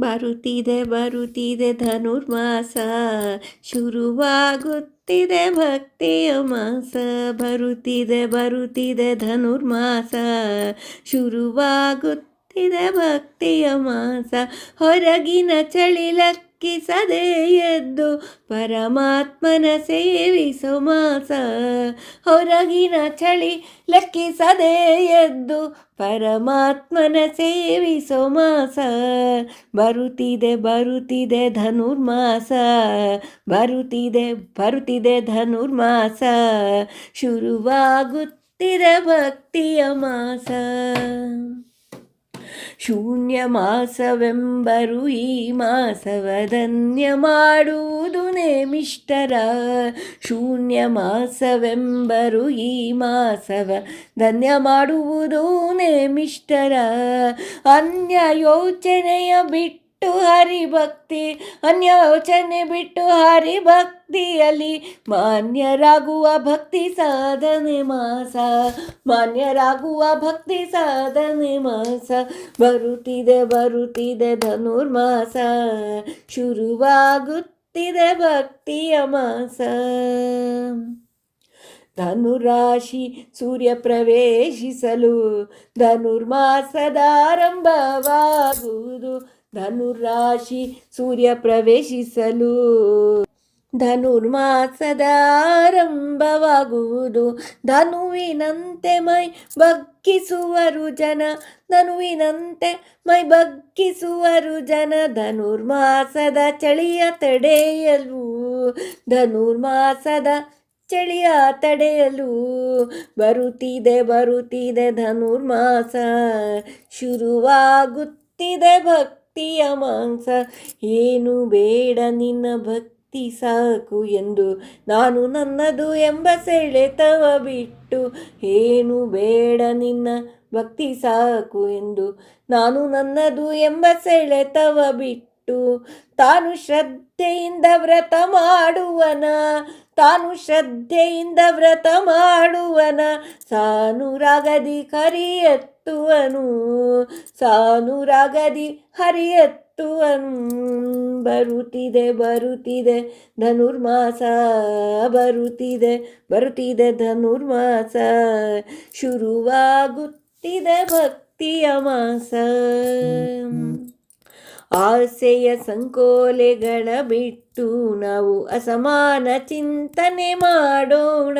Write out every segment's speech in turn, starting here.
ಬರುತ್ತಿದೆ ಬರುತ್ತಿದೆ ಧನುರ್ಮಾಸ. ಶುರುವಾಗುತ್ತಿದೆ ಭಕ್ತಿಯ ಮಾಸ. ಬರುತ್ತಿದೆ ಬರುತ್ತಿದೆ ಧನುರ್ಮಾಸ. ಶುರುವಾಗುತ್ತಿದೆ ಭಕ್ತಿಯ ಮಾಸ. ಹೊರಗಿನ ಚಳಿ ಲಕ್ಕಿಸದೆ ಎದ್ದು ಪರಮಾತ್ಮನ ಸೇವಿಸೋ ಮಾಸ. ಹೊರಗಿನ ಚಳಿ ಲೆಕ್ಕಿಸದೆ ಎದ್ದು ಪರಮಾತ್ಮನ ಸೇವಿಸೋ ಮಾಸ. ಬರುತ್ತಿದೆ ಬರುತ್ತಿದೆ ಧನುರ್ಮಾಸ. ಬರುತ್ತಿದೆ ಬರುತ್ತಿದೆ ಧನುರ್ಮಾಸ. ಶುರುವಾಗುತ್ತಿದೆ ಭಕ್ತಿಯ ಮಾಸ. ಶೂನ್ಯ ಮಾಸವೆಂಬರು ಈ ಮಾಸವ ಧನ್ಯ ಮಾಡುವುದು ನೇಮಿಷ್ಟರ ಶೂನ್ಯ ಮಾಸವೆಂಬರು ಈ ಮಾಸವ ಧನ್ಯ ಮಾಡುವುದು ನೇಮಿಷ್ಟರ ಅನ್ಯ ಯೋಚನೆಯ ಬಿಟ್ಟು ಹರಿಭಕ್ತಿ ಭಕ್ತಿ, ಅನ್ಯೋಚನೆ ಬಿಟ್ಟು ಹರಿ ಹರಿಭಕ್ತಿಯಲ್ಲಿ ಮಾನ್ಯರಾಗುವ ಭಕ್ತಿ ಸಾಧನೆ ಮಾಸ, ಮಾನ್ಯರಾಗುವ ಭಕ್ತಿ ಸಾಧನೆ ಮಾಸ, ಬರುತ್ತಿದೆ ಬರುತ್ತಿದೆ ಧನುರ್ಮಾಸ, ಶುರುವಾಗುತ್ತಿದೆ ಭಕ್ತಿಯ ಮಾಸ. ಧನುರಾಶಿ ಸೂರ್ಯ ಪ್ರವೇಶಿಸಲು ಧನುರ್ಮಾಸದಾರಂಭವಾಗುವುದು ಧನುರಾಶಿ ಸೂರ್ಯ ಪ್ರವೇಶಿಸಲು. ಧನುರ್ಮಾಸದಾರಂಭವಾಗುವುದು ಧನುವಿನಂತೆ ಮೈ ಬಗ್ಗಿಸುವರು ಜನ. ಧನುವಿನಂತೆ ಮೈ ಬಗ್ಗಿಸುವರು ಜನ. ಧನುರ್ಮಾಸದ ಚಳಿಯ ತಡೆಯಲು. ಧನುರ್ಮಾಸದ ಚಳಿಯ ತಡೆಯಲು. ಬರುತ್ತಿದೆ ಬರುತ್ತಿದೆ ಧನುರ್ಮಾಸ. ಶುರುವಾಗುತ್ತಿದೆ ಭಕ್ತಿಯ ಮಾಂಸ. ಏನು ಬೇಡ ನಿನ್ನ ಭಕ್ತಿ ಸಾಕು ಎಂದು ನಾನು ನನ್ನದು ಎಂಬ ಸೆಳೆತವ ಬಿಟ್ಟು, ಏನು ಬೇಡ ನಿನ್ನ ಭಕ್ತಿ ಸಾಕು ಎಂದು ನಾನು ನನ್ನದು ಎಂಬ ಸೆಳೆತವ ಬಿಟ್ಟು ತಾನು ಶ್ರದ್ಧೆಯಿಂದ ವ್ರತ ಮಾಡುವನ, ತಾನು ಶ್ರದ್ಧೆಯಿಂದ ವ್ರತ ಮಾಡುವನ, ಸಾನುರಾಗದಿ ಸಾನು ಸಾನುರಾಗದಿ ಹರಿಯತ್ತುವನು. ಬರುತ್ತಿದೆ ಬರುತ್ತಿದೆ ಧನುರ್ಮಾಸ, ಬರುತ್ತಿದೆ ಬರುತ್ತಿದೆ ಧನುರ್ಮಾಸ, ಶುರುವಾಗುತ್ತಿದೆ ಭಕ್ತಿಯ ಮಾಸ. ಆಸೆಯ ಸಂಕೋಲೆಗಳ ಬಿಟ್ಟು ನಾವು ಅಸಮಾನ ಚಿಂತನೆ ಮಾಡೋಣ.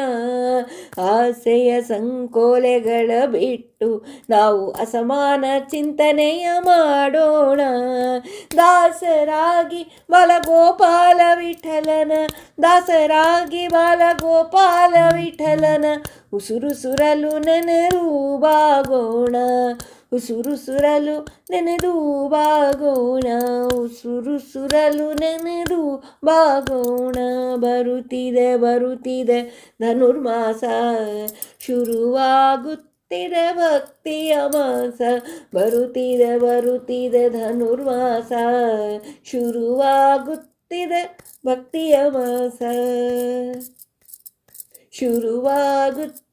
ಆಸೆಯ ಸಂಕೋಲೆಗಳ ಬಿಟ್ಟು ನಾವು ಅಸಮಾನ ಚಿಂತನೆಯ ಮಾಡೋಣ. ದಾಸರಾಗಿ ಬಾಲಗೋಪಾಲ ವಿಠಲನ, ದಾಸರಾಗಿ ಬಾಲಗೋಪಾಲ ವಿಠಲನ ಉಸುರು ಸುರಲು ನೆನೆರು ಬಾಗೋಣ ಉಸುರು ಸುರಲು ನೆನೆದು ಬಾಗೋಣ, ಉಸುರುಸುರಲು ನೆನೆದು ಬಾಗೋಣ. ಬರುತ್ತಿದೆ ಬರುತ್ತಿದೆ, ಧನುರ್ಮಾಸ ಶುರುವಾಗುತ್ತಿದೆ ಭಕ್ತಿಯ ಮಾಸ. ಬರುತ್ತಿದೆ ಬರುತ್ತಿದೆ, ಧನುರ್ಮಾಸ ಶುರುವಾಗುತ್ತಿದೆ ಭಕ್ತಿಯ ಮಾಸ.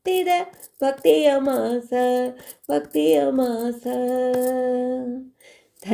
ಶುರುವಾಗುತ್ತಿದೆ ಭಕ್ತಿಯ ಮಾಸ ಭಕ್ತಿಯ ಮಾಸ